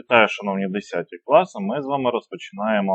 Вітаю, шановні 10 класи. Ми з вами розпочинаємо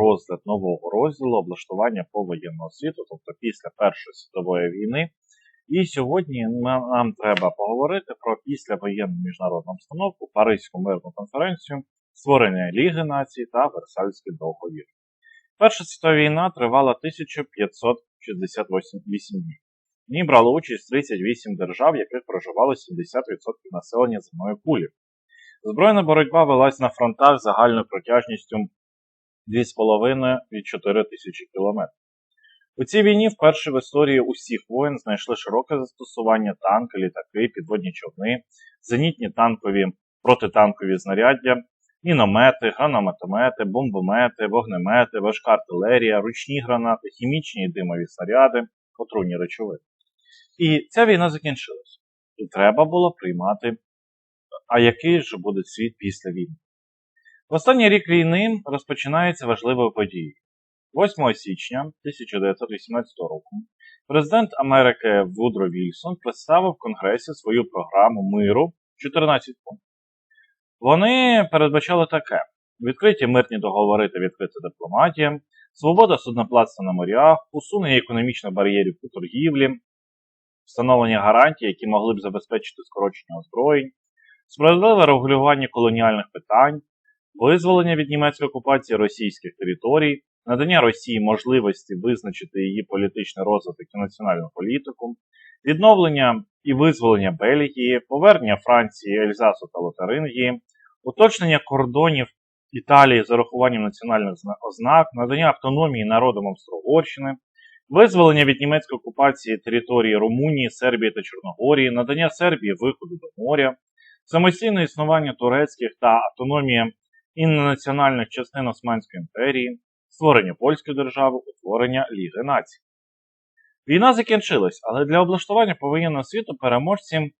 розгляд нового розділу облаштування повоєнного світу, тобто після Першої світової війни. І сьогодні нам, треба поговорити про післявоєнну міжнародну обстановку, Паризьку мирну конференцію, створення Ліги націй та Версальський договір. Перша світова війна тривала 1568 днів. В ній брало участь 38 держав, яких проживало 70% населення земної кулі. Збройна боротьба велась на фронтах загальною протяжністю 2,5 від 4 тисячі кілометрів. У цій війні вперше в історії усіх воєн знайшли широке застосування танки, літаки, підводні човни, зенітні танкові протитанкові знаряддя, міномети, гранатомети, бомбомети, вогнемети, важка артилерія, ручні гранати, хімічні і димові снаряди, отруйні речовини. І ця війна закінчилась. І треба було приймати а який же буде світ після війни? В останній рік війни розпочинається важливою подією. 8 січня 1918 року президент Америки Вудро Вільсон представив в Конгресі свою програму миру 14 пунктів. Вони передбачали таке: відкриті мирні договори та відкрита дипломатія, свобода судноплатства на морях, усунення економічних бар'єрів у торгівлі, встановлення гарантій, які могли б забезпечити скорочення озброєнь, справедливе регулювання колоніальних питань, визволення від німецької окупації російських територій, надання Росії можливості визначити її політичний розвиток і національну політику, відновлення і визволення Бельгії, повернення Франції, Ельзасу та Лотарингії, уточнення кордонів Італії з урахуванням національних ознак, надання автономії народам Австро-Угорщини, визволення від німецької окупації території Румунії, Сербії та Чорногорії, надання Сербії виходу до моря, самостійне існування турецьких та автономія іннаціональних частин Османської імперії, створення польської держави, утворення Ліги націй. Війна закінчилась, але для облаштування повоєнного світу переможці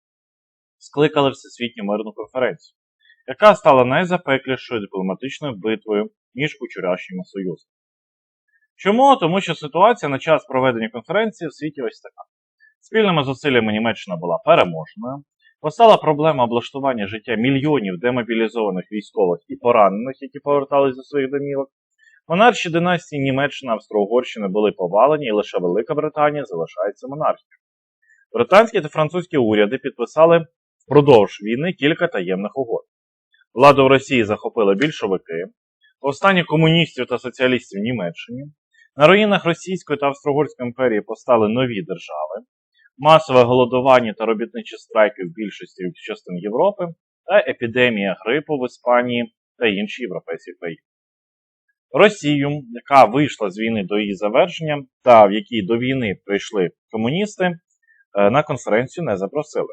скликали Всесвітню мирну конференцію, яка стала найзапеклішою дипломатичною битвою між учорашніми союзами. Чому? Тому що ситуація на час проведення конференції в світі ось така. Спільними зусиллями Німеччина була переможною, Постала проблема облаштування життя мільйонів демобілізованих військових і поранених, які повертались до своїх домівок. Монарші династії Німеччини Австро-Угорщини були повалені, і лише Велика Британія залишається монархією. Британські та французькі уряди підписали впродовж війни кілька таємних угод. Владу в Росії захопили більшовики, повстання комуністів та соціалістів Німеччині. На руїнах Російської та Австро-Угорської імперії постали нові держави масове голодування та робітничі страйки в більшості частин Європи та епідемія грипу в Іспанії та інші європейські країни. Росію, яка вийшла з війни до її завершення, та в якій до війни прийшли комуністи, е, на конференцію не запросили.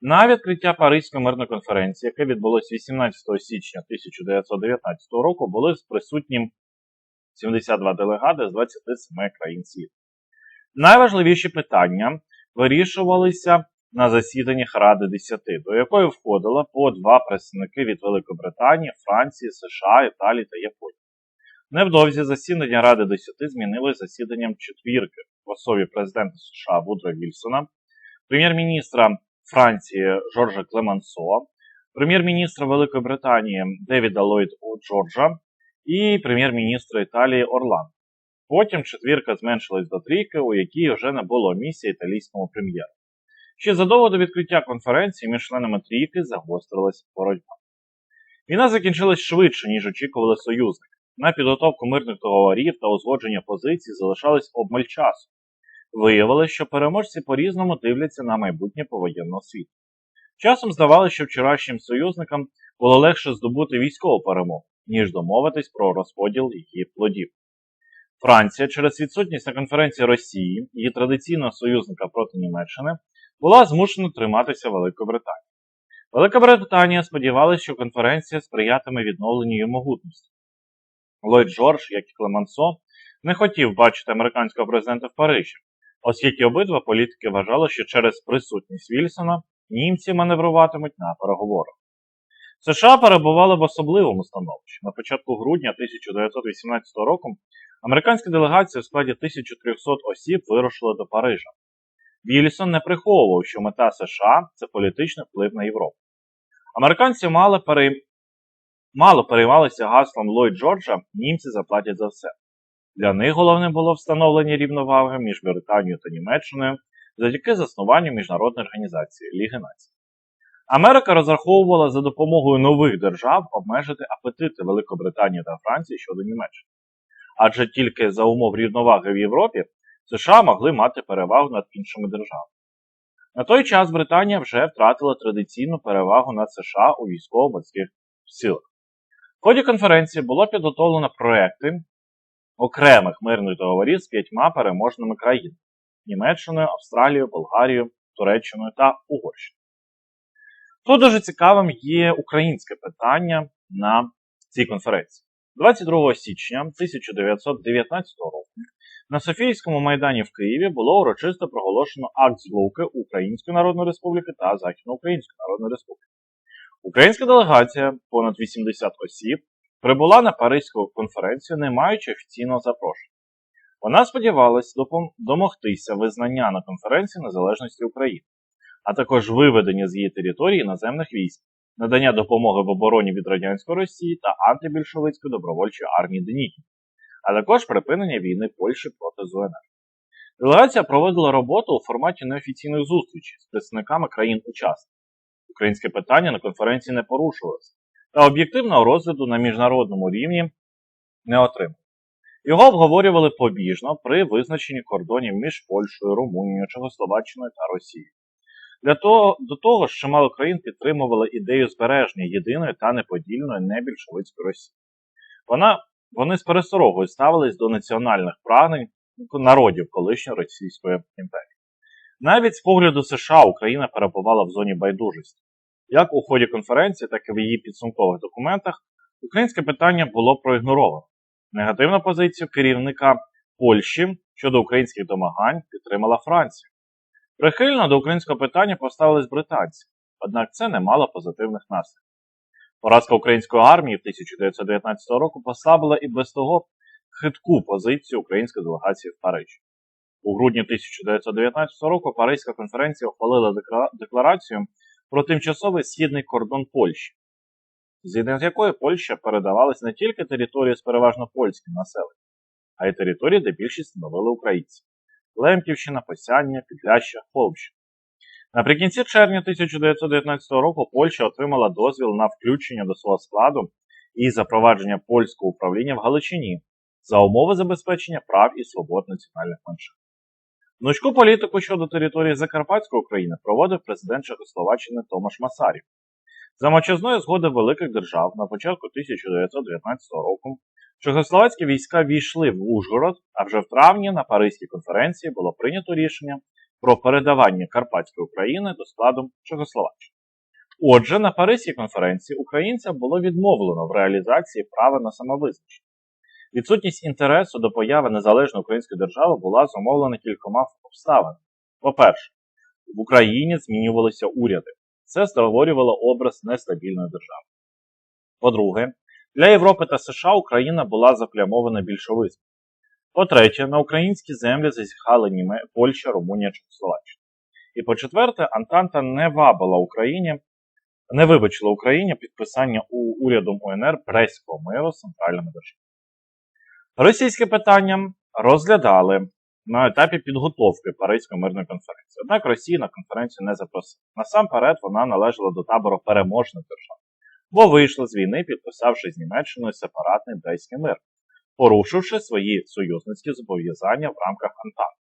На відкриття Паризької мирної конференції, яке відбулось 18 січня 1919 року, були присутні 72 делегати з 27 країн світу. Найважливіші питання вирішувалися на засіданнях Ради 10, до якої входило по два представники від Великобританії, Франції, США, Італії та Японії. Невдовзі засідання Ради 10 змінилось засіданням четвірки в особі президента США Вудро Вільсона, прем'єр-міністра Франції Жоржа Клемансо, прем'єр-міністра Великої Британії Девіда Ллойд Джорджа і прем'єр-міністра Італії Орландо. Потім четвірка зменшилась до трійки, у якій вже не було місії італійському прем'єру. Ще задовго до відкриття конференції між членами трійки загострилась боротьба. Війна закінчилась швидше, ніж очікували союзники. На підготовку мирних договорів та узгодження позицій залишалось обмаль часу. Виявилось, що переможці по-різному дивляться на майбутнє повоєнного світу. Часом здавалося, що вчорашнім союзникам було легше здобути військову перемогу, ніж домовитись про розподіл її плодів. Франція через відсутність на конференції Росії, її традиційного союзника проти Німеччини, була змушена триматися Великою Британією. Велика Британія сподівалася, що конференція сприятиме відновленню її могутності. Ллойд Джордж, як і Клемансо, не хотів бачити американського президента в Парижі, оскільки обидва політики вважали, що через присутність Вільсона німці маневруватимуть на переговорах. США перебували в особливому становищі. На початку грудня 1918 року Американська делегація в складі 1300 осіб вирушила до Парижа. Вільсон не приховував, що мета США це політичний вплив на Європу. Американці мали мало переймалися гаслом Ллойд Джорджа німці заплатять за все. Для них головним було встановлення рівноваги між Британією та Німеччиною завдяки заснуванню міжнародної організації Ліги Націй. Америка розраховувала за допомогою нових держав обмежити апетити Великобританії та Франції щодо Німеччини. Адже тільки за умов рівноваги в Європі США могли мати перевагу над іншими державами. На той час Британія вже втратила традиційну перевагу над США у військово-морських силах. В ході конференції було підготовлено проекти окремих мирних договорів з п'ятьма переможними країнами Німеччиною, Австралією, Болгарією, Туреччиною та Угорщиною. Тут дуже цікавим є українське питання на цій конференції. 22 січня 1919 року на Софійському майдані в Києві було урочисто проголошено акт злуки Української Народної Республіки та Західноукраїнської Народної Республіки. Українська делегація, понад 80 осіб, прибула на Паризьку конференцію, не маючи офіційного запрошення. Вона сподівалась домогтися визнання на конференції незалежності України, а також виведення з її території іноземних військ, надання допомоги в обороні від радянської Росії та антибільшовицької добровольчої армії Деніків, а також припинення війни Польщі проти ЗУНР. Делегація проводила роботу у форматі неофіційних зустрічей з представниками країн-учасників. Українське питання на конференції не порушувалося, та об'єктивного розгляду на міжнародному рівні не отримав. Його обговорювали побіжно при визначенні кордонів між Польщею, Румунією, Чехословаччиною та Росією. Для того, до того ж, чимало країн підтримували ідею збереження єдиної та неподільної небільшовицької Росії. Вона, вони з пересторогою ставились до національних прагнень народів колишньої Російської імперії. Навіть з погляду США Україна перебувала в зоні байдужості. Як у ході конференції, так і в її підсумкових документах українське питання було проігноровано. Негативну позицію керівника Польщі щодо українських домагань підтримала Франція. Прихильно до українського питання поставились британці, однак це не мало позитивних наслідків. Поразка української армії в 1919 року послабила і без того хитку позицію української делегації в Парижі. У грудні 1919 року Паризька конференція ухвалила декларацію про тимчасовий східний кордон Польщі, згідно з якою Польща передавалась не тільки території з переважно польським населенням, а й території, де більшість становили українці Лемківщина, Посяння, Підляща, Холмщина. Наприкінці червня 1919 року Польща отримала дозвіл на включення до свого складу і запровадження польського управління в Галичині за умови забезпечення прав і свобод національних меншин. Гнучку політику щодо території Закарпатської України проводив президент Чехословаччини Томаш Масарів. За мовчазною згоди великих держав на початку 1919 року чехословацькі війська війшли в Ужгород, а вже в травні на Паризькій конференції було прийнято рішення про передавання Карпатської України до складу Чехословаччини. Отже, на Паризькій конференції українцям було відмовлено в реалізації права на самовизначення. Відсутність інтересу до появи незалежної української держави була зумовлена кількома обставинами. По-перше, в Україні змінювалися уряди. Це створювало образ нестабільної держави. По-друге, для Європи та США Україна була заплямована більшовизмом. По-третє, на українські землі зазіхали Німе... Польща, Румунія, Чехословаччина. І по-четверте, Антанта не вабила Україні, не вибачила Україні підписання у урядом УНР Брестського миру з центральними державами. Російське питання розглядали на етапі підготовки Паризької мирної конференції. Однак Росія на конференцію не запросила. Насамперед вона належала до табору переможних держав, бо вийшла з війни, підписавши з Німеччиною сепаратний Брестський мир, порушивши свої союзницькі зобов'язання в рамках Антанти.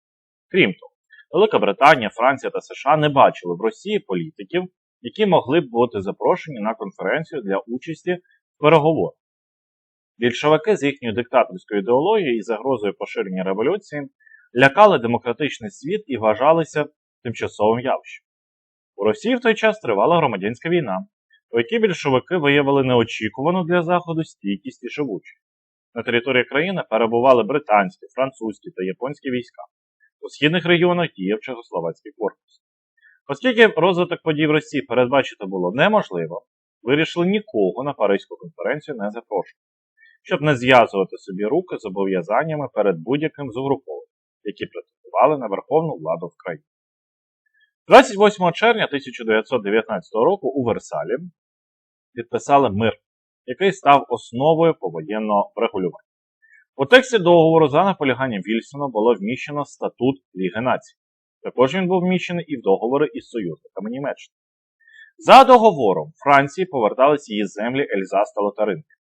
Крім того, Велика Британія, Франція та США не бачили в Росії політиків, які могли б бути запрошені на конференцію для участі в переговорах. Більшовики з їхньою диктаторською ідеологією і загрозою поширення революції лякали демократичний світ і вважалися тимчасовим явищем. У Росії в той час тривала громадянська війна, у якій більшовики виявили неочікувану для Заходу стійкість і живучість. На території країни перебували британські, французькі та японські війська. У східних регіонах діяв Чехословацький корпус. Оскільки розвиток подій в Росії передбачити було неможливо, вирішили нікого на Паризьку конференцію не запрошувати, щоб не зв'язувати собі руки зобов'язаннями перед будь-яким з угрупованням, які претендували на верховну владу в країні. 28 червня 1919 року у Версалі підписали мир, який став основою повоєнного врегулювання. У тексті договору за наполяганням Вільсона було вміщено статут Ліги націй. Також він був вміщений і в договори із союзниками Німеччини. За договором Франції повертались її землі Ельзас та Лотаринки,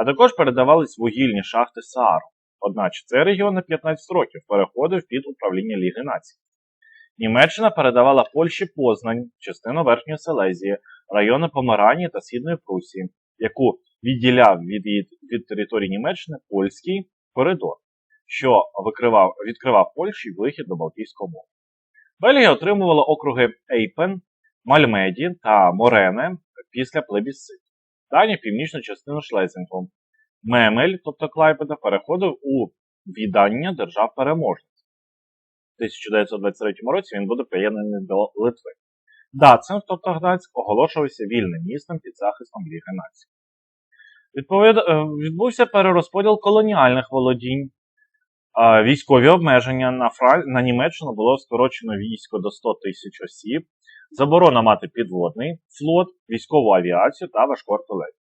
а також передавались вугільні шахти Саару. Одначе цей регіон на 15 років переходив під управління Ліги націй. Німеччина передавала Польщі Познань, частину Верхньої Селезії, райони Померанії та Східної Прусії, яку відділяв від, її- від території Німеччини польський коридор, що викривав, відкривав Польщі вихід до Балтійського моря. Бельгія отримувала округи Ейпен, Мальмеді та Морене після плебісциту. Дані північну частину Шлезінгу. Мемель, тобто Клайпеда, переходив у віддання держав переможниць. У 1923 році він буде приєднаний до Литви. Дацин, тобто Гданськ, оголошувався вільним містом під захистом Ліги націй. Відповід... е, Відбувся перерозподіл колоніальних володінь. Військові обмеження на, Фран... на Німеччину було скорочено військо до 100 тисяч осіб, заборона мати підводний флот, військову авіацію та важку артилерію.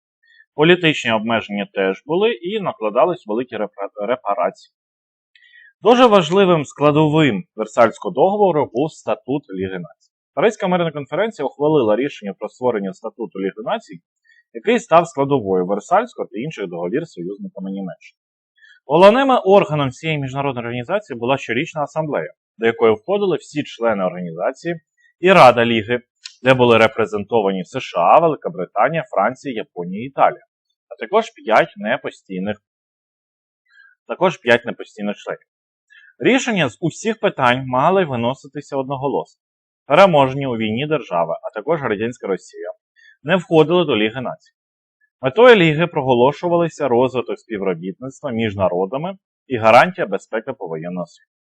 Політичні обмеження теж були і накладались великі репарації. Дуже важливим складовим Версальського договору був статут Ліги націй. Паризька мирна конференція ухвалила рішення про створення статуту Ліги націй, який став складовою Версальського та інших договір союзниками Німеччини. Головним органом цієї міжнародної організації була щорічна асамблея, до якої входили всі члени організації і Рада Ліги, де були репрезентовані США, Велика Британія, Франція, Японія і Італія, а також 5 непостійних, також 5 непостійних членів. Рішення з усіх питань мали виноситися одноголосно. Переможні у війні держави, а також радянська Росія, не входили до Ліги націй. Метою Ліги проголошувалися розвиток співробітництва між народами і гарантія безпеки повоєнного світу.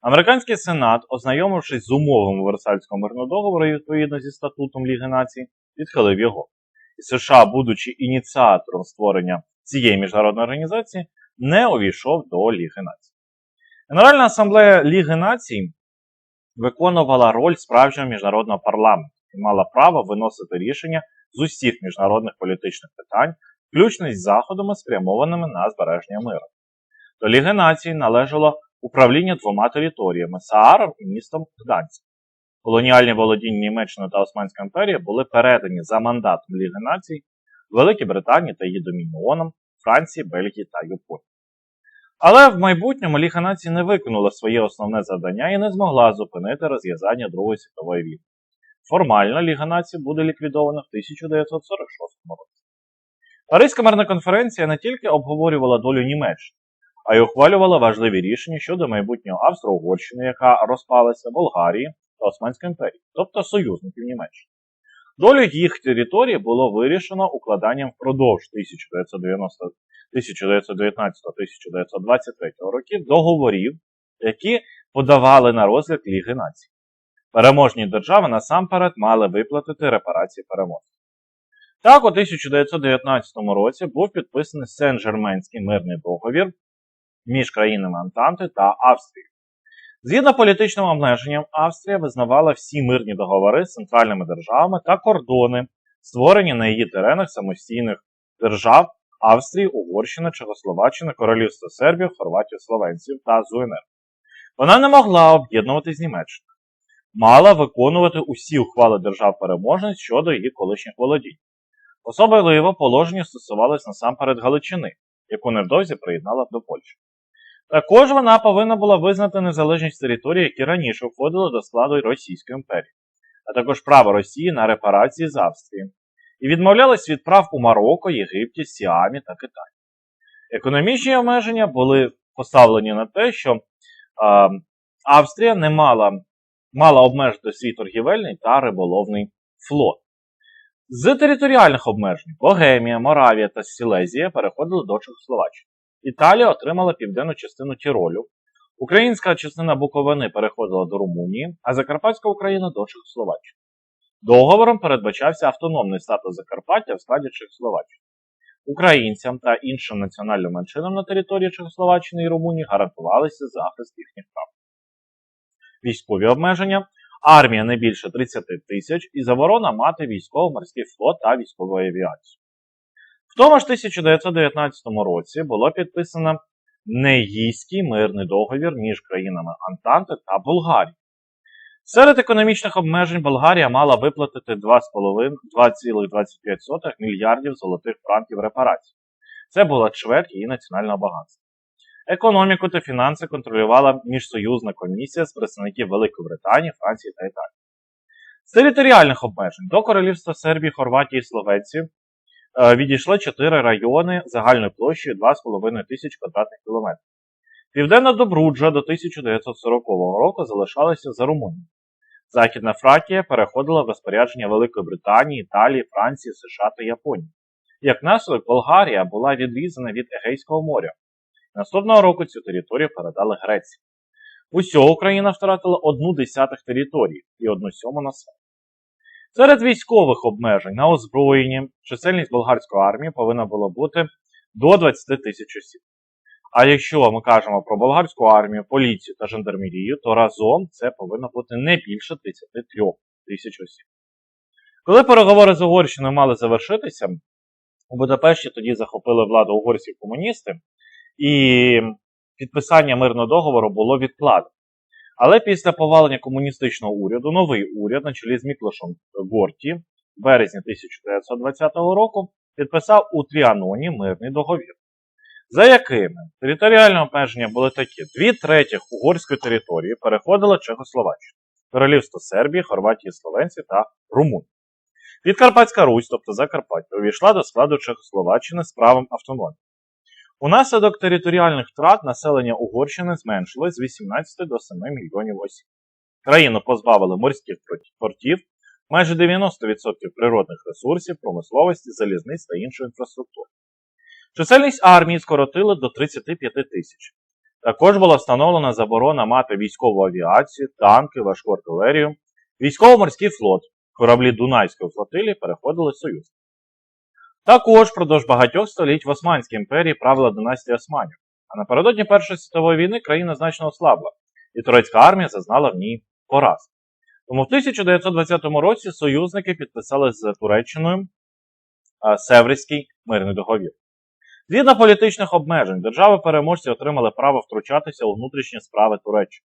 Американський Сенат, ознайомившись з умовами Версальського мирного договору і відповідно зі статутом Ліги націй, відхилив його. І США, будучи ініціатором створення цієї міжнародної організації, не увійшов до Ліги націй. Генеральна асамблея Ліги націй виконувала роль справжнього міжнародного парламенту і мала право виносити рішення з усіх міжнародних політичних питань, включно із заходами, спрямованими на збереження миру. До Ліги націй належало управління двома територіями Сааром і містом Гданськ. Колоніальні володіння Німеччини та Османської імперії були передані за мандатом Ліги націй Великій Британії та її домініоном Франції, Бельгії та Японії. Але в майбутньому Ліга націй не виконала своє основне завдання і не змогла зупинити розв'язання Другої світової війни. Формально Ліга націй буде ліквідована в 1946 році. Паризька мирна конференція не тільки обговорювала долю Німеччини, а й ухвалювала важливі рішення щодо майбутнього Австро-Угорщини, яка розпалася Болгарії та Османської імперії, тобто союзників Німеччини. Долю їх території було вирішено укладанням впродовж 1919-1923 років договорів, які подавали на розгляд Ліги націй. Переможні держави насамперед мали виплатити репарації переможців. Так, у 1919 році був підписаний Сен-Жерменський мирний договір між країнами Антанти та Австрією. Згідно політичним обмеженням, Австрія визнавала всі мирні договори з центральними державами та кордони, створені на її теренах самостійних держав Австрії, Угорщини, Чехословаччини, Королівства Сербії, Хорватії, Словенців та ЗУНР. Вона не могла об'єднуватись з Німеччиною, мала виконувати усі ухвали держав-переможниць щодо її колишніх володінь. Особливо положення стосувалось насамперед Галичини, яку невдовзі приєднала до Польщі. Також вона повинна була визнати незалежність територій, які раніше входили до складу Російської імперії, а також право Росії на репарації з Австрії, і відмовлялись від прав у Марокко, Єгипті, Сіамі та Китаї. Економічні обмеження були поставлені на те, що е, Австрія не мала, мала обмежити свій торгівельний та риболовний флот. З територіальних обмежень Богемія, Моравія та Сілезія переходили до Чехословаччини. Італія отримала південну частину Тіролю, українська частина Буковини переходила до Румунії, а Закарпатська Україна до Чехословаччини. Договором передбачався автономний статус Закарпаття в складі Чехословаччини. Українцям та іншим національним меншинам на території Чехословаччини і Румунії гарантувалися захист їхніх прав. Військові обмеження, армія не більше 30 тисяч і заборона мати військово-морський флот та військову авіацію. В тому ж 1919 році було підписано Неїський мирний договір між країнами Антанти та Болгарії. Серед економічних обмежень Болгарія мала виплатити 2,25 мільярдів золотих франків репарацій. Це була чверть її національного багатства. Економіку та фінанси контролювала міжсоюзна комісія з представників Великої Британії, Франції та Італії. З територіальних обмежень до Королівства Сербії, Хорватії і Словенції е, відійшли чотири райони загальною площею 2,5 тисяч квадратних кілометрів. Південна Добруджа до 1940 року залишалася за Румунією. Західна Фракія переходила в розпорядження Великої Британії, Італії, Франції, США та Японії. Як наслідок, Болгарія була відрізана від Егейського моря. Наступного року цю територію передали Греції. Усього Україна втратила одну десятих території і одну сьому населення. Серед військових обмежень на озброєнні чисельність болгарської армії повинна була бути до 20 тисяч осіб. А якщо ми кажемо про болгарську армію, поліцію та жандармерію, то разом це повинно бути не більше 33 тисяч осіб. Коли переговори з Угорщиною мали завершитися, у Будапешті тоді захопили владу угорські комуністи, і підписання мирного договору було відкладено. Але після повалення комуністичного уряду новий уряд на чолі з Міклошем Горті в березні 1920 року підписав у Тріаноні мирний договір, за якими територіальні обмеження були такі: дві третіх угорської території переходила Чехословаччина, Королівство Сербії, Хорватії, Словенції та Румунії. Підкарпатська Русь, тобто Закарпаття, увійшла до складу Чехословаччини з правом автономії. Унаслідок територіальних втрат населення Угорщини зменшилось з 18 до 7 мільйонів осіб. Країну позбавили морських портів, майже 90% природних ресурсів, промисловості, залізниць та іншої інфраструктури. Чисельність армії скоротили до 35 тисяч. Також була встановлена заборона мати військову авіацію, танки, важку артилерію, військово-морський флот, кораблі Дунайської флотилії переходили в Союз. Також впродовж багатьох століть в Османській імперії правила династія Османів, а напередодні Першої світової війни країна значно ослабла, і турецька армія зазнала в ній пораз. Тому в 1920 році союзники підписали з Туреччиною Севрський мирний договір. Згідно політичних обмежень, держави-переможці отримали право втручатися у внутрішні справи Туреччини.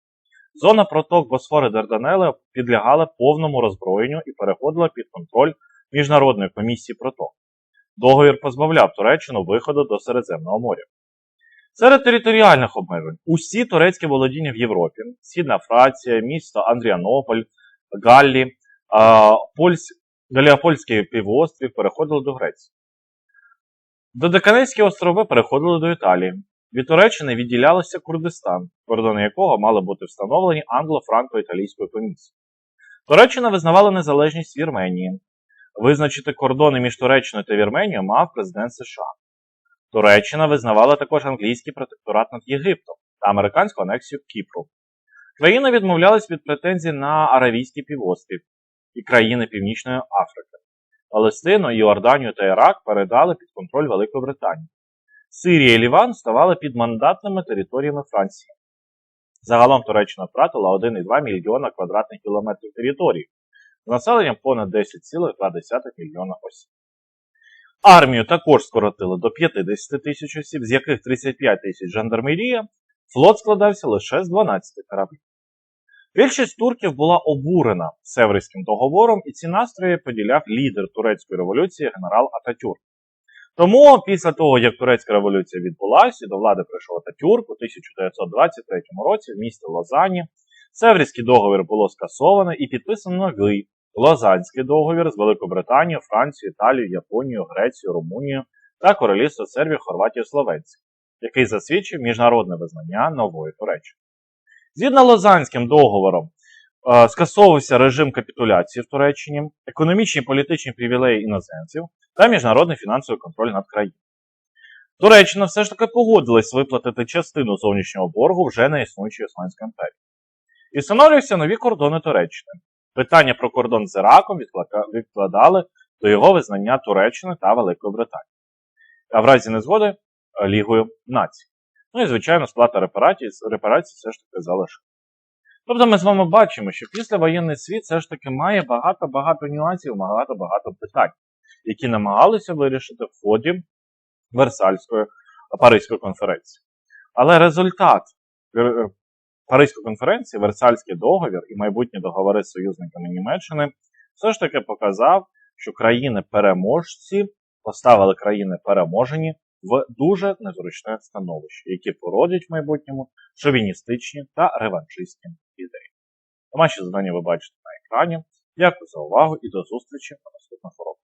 Зона проток Босфори Дарданели підлягала повному роззброєнню і переходила під контроль Міжнародної комісії проток. Договір позбавляв Туреччину виходу до Середземного моря. Серед територіальних обмежень усі турецькі володіння в Європі, Східна Фрація, місто Андріанополь, Галлі, Польсь, Галіапольський півострів переходили до Греції. Додеканецькі острови переходили до Італії. Від Туреччини відділялося Курдистан, кордони якого мали бути встановлені англо-франко-італійською комісією. Туреччина визнавала незалежність Вірменії. Визначити кордони між Туреччиною та Вірменією мав президент США. Туреччина визнавала також англійський протекторат над Єгиптом та американську анексію Кіпру. Країна відмовлялась від претензій на Аравійський півострів і країни Північної Африки. Палестину, Іорданію та Ірак передали під контроль Великої Британії. Сирія і Ліван ставали підмандатними територіями Франції. Загалом Туреччина втратила 1,2 мільйона квадратних кілометрів території населенням понад 10,2 мільйона осіб. Армію також скоротили до 50 тисяч осіб, з яких 35 тисяч жандармерія, флот складався лише з 12 кораблів. Більшість турків була обурена Севрським договором, і ці настрої поділяв лідер турецької революції генерал Ататюрк. Тому, після того, як турецька революція відбулася, до влади прийшов Ататюрк у 1923 році в місті Лозані. Севрський договір було скасовано і підписано новий Лозанський договір з Великою Британією, Францією, Італією, Японією, Грецією, Румунією та Королівство Сербії, Хорватії, Словенції, який засвідчив міжнародне визнання нової Туреччини. Згідно Лозанським договором, е, скасовувався режим капітуляції в Туреччині, економічні і політичні привілеї іноземців та міжнародний фінансовий контроль над країною. Туреччина все ж таки погодилась виплатити частину зовнішнього боргу вже на існуючій Османській імперії. І встановлюються нові кордони Туреччини. Питання про кордон з Іраком відкладали до його визнання Туреччини та Великої Британії, а в разі незгоди е, Лігою націй. Ну і, звичайно, сплата репарацій, репарацій все ж таки залишила. Тобто ми з вами бачимо, що післявоєнний світ все ж таки має багато-багато нюансів, багато-багато питань. які намагалися вирішити в ході Версальської Паризької конференції. Але результат Паризької конференції, Версальський договір і майбутні договори з союзниками Німеччини все ж таки показав, що країни-переможці поставили країни переможені в дуже незручне становище, які породять в майбутньому шовіністичні та реваншистські ідеї. Наші завдання ви бачите на екрані. Дякую за увагу і до зустрічі на наступних уроках.